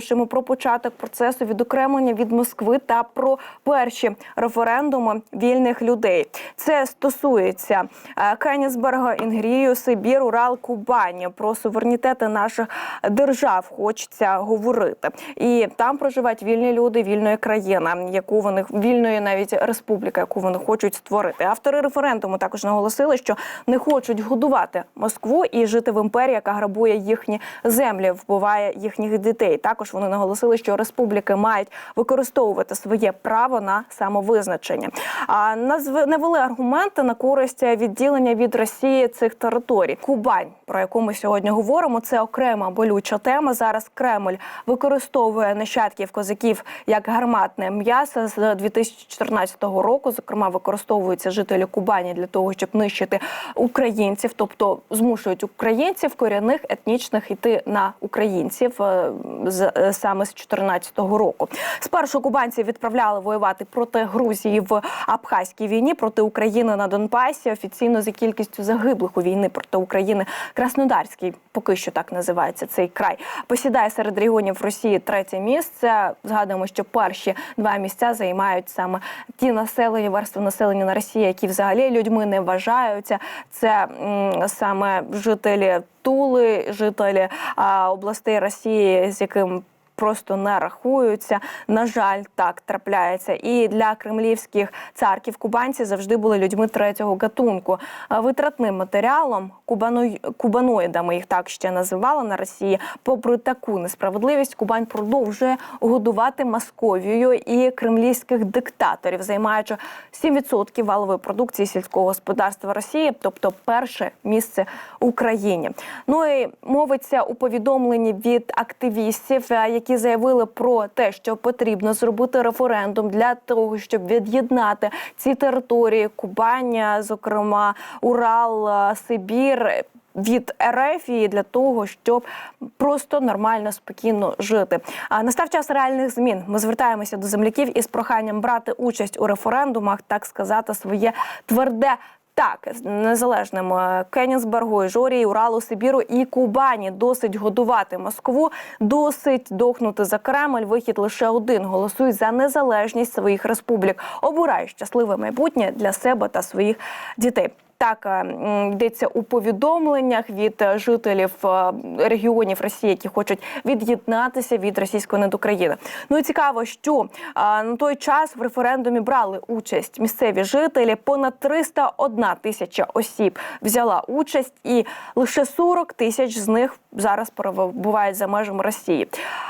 наголошуємо про початок процесу відокремлення від Москви та про перші референдуми вільних людей. Це стосується е, Кенісберга, Інгрію, Сибір, Урал, Кубані. Про суверенітети наших держав хочеться говорити. І там проживають вільні люди, вільної країни, яку вони вільної навіть республіка, яку вони хочуть створити. Автори референдуму також наголосили, що не хочуть годувати Москву і жити в імперії, яка грабує їхні землі, вбиває їхніх дітей. Також вони наголосили, що республіки мають використовувати своє право на самовизначення. А навели аргументи на користь відділення від Росії цих територій. Кубань, про яку ми сьогодні говоримо, це окрема болюча тема. Зараз Кремль використовує нащадків козаків як гарматне м'ясо з 2014 року. Зокрема, використовуються жителі Кубані для того, щоб нищити українців, тобто змушують українців корінних етнічних йти на українців е, з саме з 2014 року. Спершу кубанців відправляли воювати проти Грузії в Абхазькій війні проти України на Донбасі. Офіційно за кількістю загиблих у війни проти України Краснодарський, поки що так називається цей край, посідає серед регіонів Росії третє місце. Згадуємо, що перші два місця займають саме ті населення, верстви населення на Росії, які взагалі людьми не вважаються. Це м, саме жителі Тули, жителі а, областей Росії, з яким просто не рахуються. На жаль, так трапляється. І для кремлівських царків кубанці завжди були людьми третього гатунку. Витратним матеріалом, кубаноїдами їх так ще називали на Росії. Попри таку несправедливість, Кубань продовжує годувати Московією і кремлівських диктаторів, займаючи 7% валової продукції сільського господарства Росії, тобто перше місце Україні. Ну і мовиться у повідомленні від активістів, е, які заявили про те, що потрібно зробити референдум для того, щоб від'єднати ці території Кубання, зокрема Урал, е, Сибір. Від РФ і для того, щоб просто нормально спокійно жити. А настав час реальних змін. Ми звертаємося до земляків із проханням брати участь у референдумах, так сказати, своє тверде. Так, незалежним Кенінсбергу, Кенігсбергу, Жорії, Уралу, Сибіру і Кубані досить годувати Москву, досить дохнути за Кремль. Вихід лише один. Голосуй за незалежність своїх республік. Обирай щасливе майбутнє для себе та своїх дітей. Так е, йдеться у повідомленнях від е, жителів е, регіонів Росії, які хочуть від'єднатися від російської недокраїни. Ну і цікаво, що на той час в референдумі брали участь місцеві жителі. Понад 301 тисяча осіб взяла участь, і лише 40 тисяч з них зараз перебувають за межами Росії.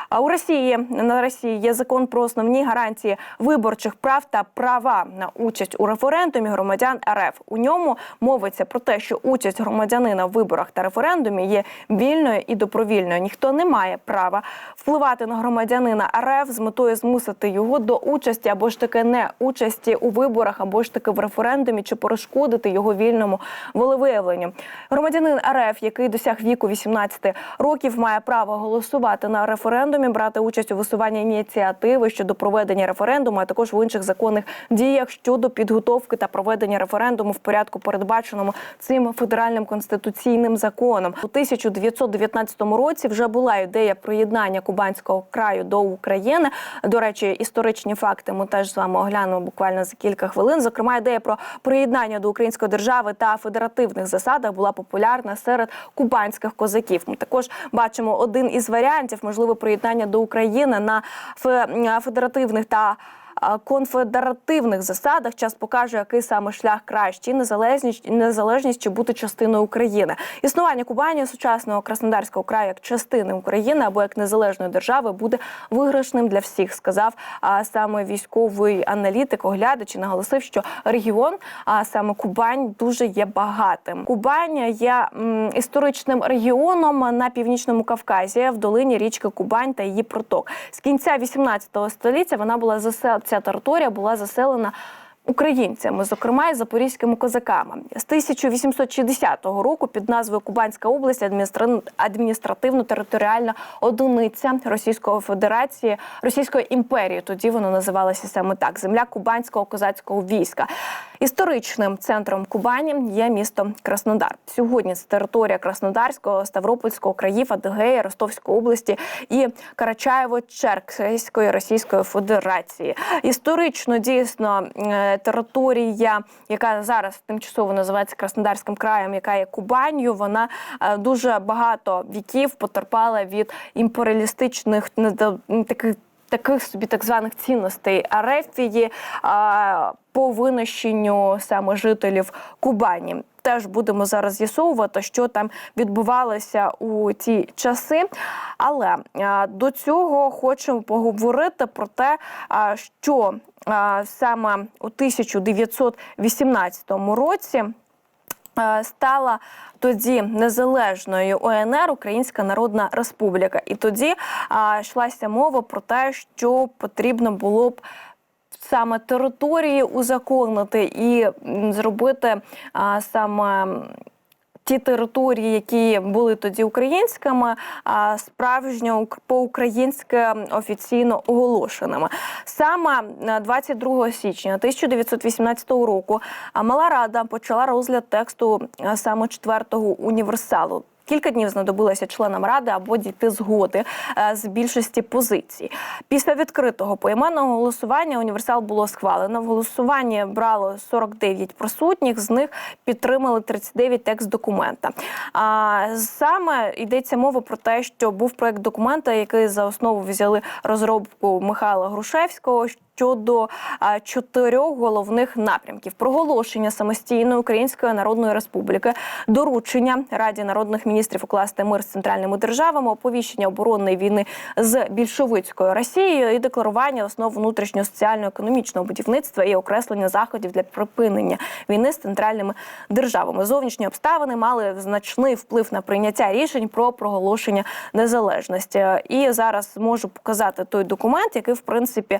А у Росії на Росії є закон про основні гарантії виборчих прав та права на участь у референдумі громадян РФ. У ньому мовиться про те, що участь громадянина в виборах та референдумі є вільною і добровільною. Ніхто не має права впливати на громадянина РФ з метою змусити його до участі або ж таки не участі у виборах, або ж таки в референдумі чи перешкодити його вільному волевиявленню. Громадянин РФ, який досяг віку 18 років, має право голосувати на референдумі, брати участь у висуванні ініціативи щодо проведення референдуму, а також в інших законних діях щодо підготовки та проведення референдуму в порядку, передбаченому цим федеральним конституційним законом. У 1919 році вже була ідея приєднання Кубанського краю до України. До речі, історичні факти ми теж з вами оглянемо буквально за кілька хвилин. Зокрема, ідея про приєднання до української держави та федеративних засадах була популярна серед кубанських козаків. Ми також бачимо один із варіантів можливо приєднання до України на федеративних та конфедеративних засадах час покаже, який саме шлях кращий незалежність, незалежність чи бути частиною України. Існування Кубані сучасного Краснодарського краю як частини України або як незалежної держави буде виграшним для всіх, сказав а, саме військовий аналітик, оглядач і наголосив, що регіон, а саме Кубань, дуже є багатим. Кубань є м, історичним регіоном на північному Кавказі в долині річки Кубань та її проток. З кінця 18 століття вона була. Ця територія була заселена Українцями, зокрема і запорізькими козаками, з 1860 року під назвою Кубанська область адміністра- адміністративно-територіальна одиниця Російської Федерації Російської імперії. Тоді воно називалося саме так: земля кубанського козацького війська. Історичним центром Кубані є місто Краснодар. Сьогодні це територія Краснодарського, Ставропольського країв, Адигеї, Ростовської області і Карачаєво-Черкаської Російської Федерації. Історично дійсно е, територія, яка зараз тимчасово називається Краснодарським краєм, яка є Кубанью, вона е, дуже багато віків потерпала від імперіалістичних таких. Таких собі так званих цінностей Арефії а, по винищенню саме жителів Кубані. Теж будемо зараз з'ясовувати, що там відбувалося у ті часи. Але а, до цього хочемо поговорити про те, а, що саме у 1918 році стала тоді незалежною УНР Українська Народна Республіка. І тоді а, йшлася мова про те, що потрібно було б. Саме території узаконити і зробити а, саме ті території, які були тоді українськими, справжньо ук- по-українськи офіційно оголошеними. Саме е, 22 січня 1918 року а, Мала Рада почала розгляд тексту е, саме четвертого універсалу. Кілька днів знадобилося членам ради або дійти згоди е, з більшості позицій. Після відкритого поіменного голосування універсал було схвалено. В голосуванні брало 49 присутніх, з них підтримали 39 текст документа. А саме йдеться мова про те, що був проект документа, який за основу взяли розробку Михайла Грушевського. Щодо чотирьох головних напрямків: проголошення самостійної Української Народної Республіки, доручення Раді народних міністрів укласти мир з центральними державами, оповіщення оборонної війни з більшовицькою Росією і декларування основ внутрішнього соціально-економічного будівництва і окреслення заходів для припинення війни з центральними державами. Зовнішні обставини мали значний вплив на прийняття рішень про проголошення незалежності. І зараз можу показати той документ, який в принципі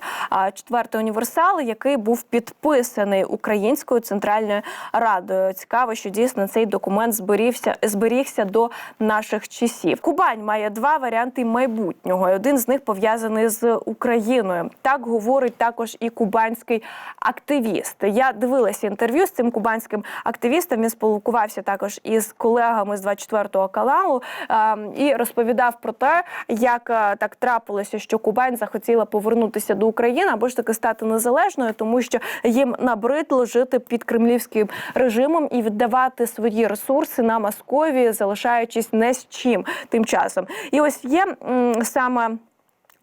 четвертий універсал, який був підписаний Українською центральною радою. Цікаво, що дійсно цей документ зберігся зберігся до наших часів. Кубань має два варіанти майбутнього. і Один з них пов'язаний з Україною. Так говорить також і кубанський активіст. Я дивилася інтерв'ю з цим кубанським активістом. Він спілкувався також із колегами з 24-го каналу е, і розповідав про те, як е, так трапилося, що Кубань захотіла повернутися до України або ж таки стати незалежною, тому що їм набридло жити під кремлівським режимом і віддавати свої ресурси на Московії, залишаючись не з чим тим часом. І ось є м, саме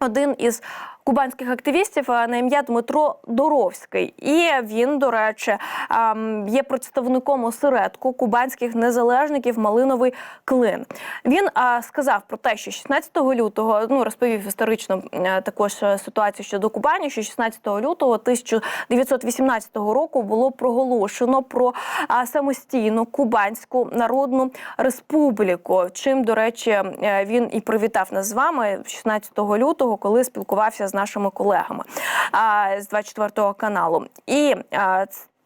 один із кубанських активістів е, на ім'я Дмитро Доровський, і він, до речі, ем, є представником осередку кубанських незалежників Малиновий клин. Він е, сказав про те, що 16 лютого ну розповів історично е, також ситуацію щодо Кубані, що 16 лютого 1918 року було проголошено про самостійну кубанську народну республіку. Чим, до речі, він і привітав нас з вами 16 лютого, коли спілкувався з нашими колегами з 24 каналу. І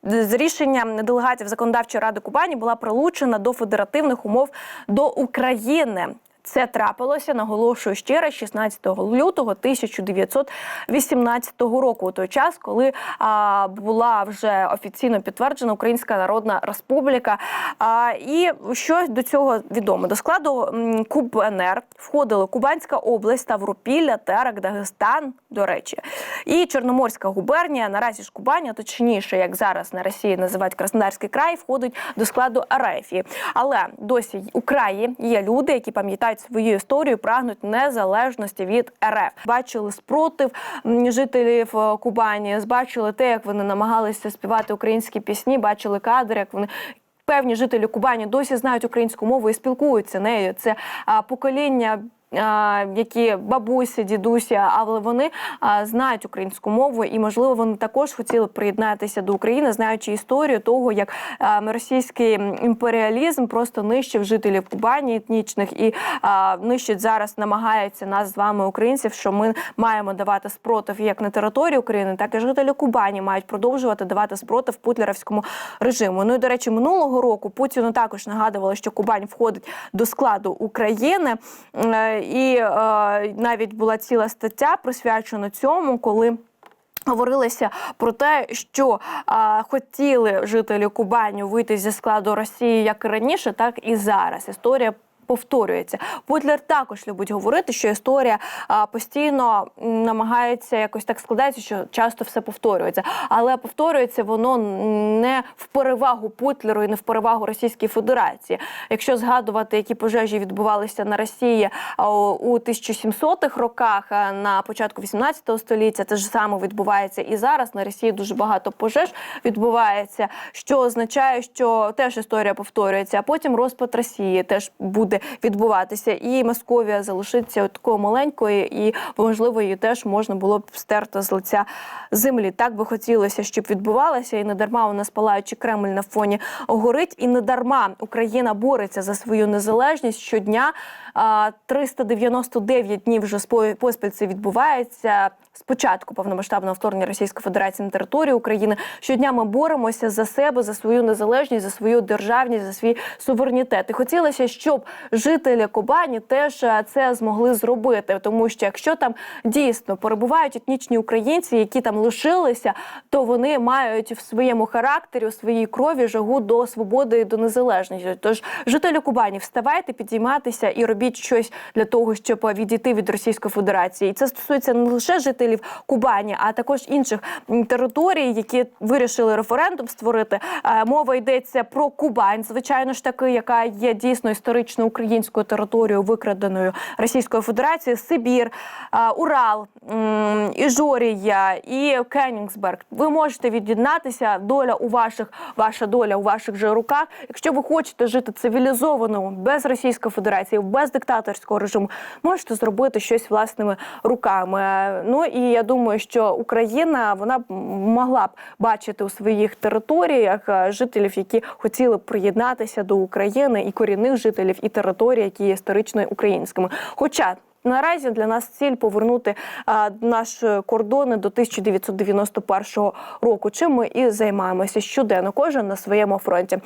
з рішенням делегатів законодавчої ради Кубані була прилучена до федеративних умов до України. Це трапилося, наголошую ще раз, 16 лютого 1918 року, у той час, коли а, була вже офіційно підтверджена Українська Народна Республіка. А, і що до цього відомо? До складу КУБНР входили Кубанська область, Ставропілля, Терек, Дагестан, до речі, і Чорноморська губернія. Наразі ж Кубань, а точніше, як зараз на Росії називають Краснодарський край, входить до складу Арефії. Але досі у краї є люди, які пам'ятають свою історію, прагнуть незалежності від РФ. Бачили спротив жителів е, Кубані, бачили те, як вони намагалися співати українські пісні, бачили кадри, як вони. Певні жителі Кубані досі знають українську мову і спілкуються нею. Це покоління які бабусі, дідусі, але вони знають українську мову, і можливо вони також хотіли приєднатися до України, знаючи історію того, як російський імперіалізм просто нищив жителів Кубані етнічних і нищить зараз, намагається нас з вами, українців, що ми маємо давати спротив як на території України, так і жителі Кубані мають продовжувати давати спротив путлерівському режиму. Ну і до речі, минулого року Путіну також нагадували, що Кубань входить до складу України, Е, і е, навіть була ціла стаття присвячена цьому, коли. Говорилося про те, що а, хотіли жителі Кубані вийти зі складу Росії як і раніше, так і зараз. Історія повторюється. Путлер також любить говорити, що історія постійно намагається якось так складається, що часто все повторюється. Але повторюється воно не в перевагу Путлеру і не в перевагу Російській Федерації. Якщо згадувати, які пожежі відбувалися на Росії у 1700-х роках, на початку 18 століття, те ж саме відбувається і зараз. На Росії дуже багато пожеж відбувається, що означає, що теж історія повторюється. А потім розпад Росії теж буде відбуватися. І Московія залишиться такою маленькою, і можливо її теж можна було б стерти з лиця землі. Так би хотілося, щоб відбувалося, і не дарма у нас палаючи Кремль на фоні горить, і не дарма Україна бореться за свою незалежність щодня. А, 399 днів вже поспіль це відбувається. Спочатку повномасштабного вторгнення Російської Федерації на територію України щодня ми боремося за себе, за свою незалежність, за свою державність, за свій суверенітет. І хотілося, щоб жителі Кобані теж е, це змогли зробити, тому що якщо там дійсно перебувають етнічні українці, які там лишилися, то вони мають в своєму характері, у своїй крові жагу до свободи і до незалежності. Тож жителі Кубані, вставайте, підійматися і робіть щось для того, щоб відійти від Російської Федерації. І це стосується не лише жителів Кубані, а також інших територій, які вирішили референдум створити. Е, Мова йдеться про Кубань, звичайно ж таки, яка є дійсно історично українською територією, викраденою Російською Федерацією, Сибір, Урал, Іжорія і Кенігсберг. Ви можете від'єднатися. Доля у ваших, ваша доля у ваших же руках. Якщо ви хочете жити цивілізовано, без Російської Федерації, без диктаторського режиму, можете зробити щось власними руками. Ну і я думаю, що Україна вона могла б бачити у своїх територіях е, жителів, які хотіли б приєднатися до України, і корінних жителів, і територій, які є історично українськими. Хоча Наразі для нас ціль повернути а, наші кордони до 1991 року. Чим ми і займаємося щоденно, кожен на своєму фронті.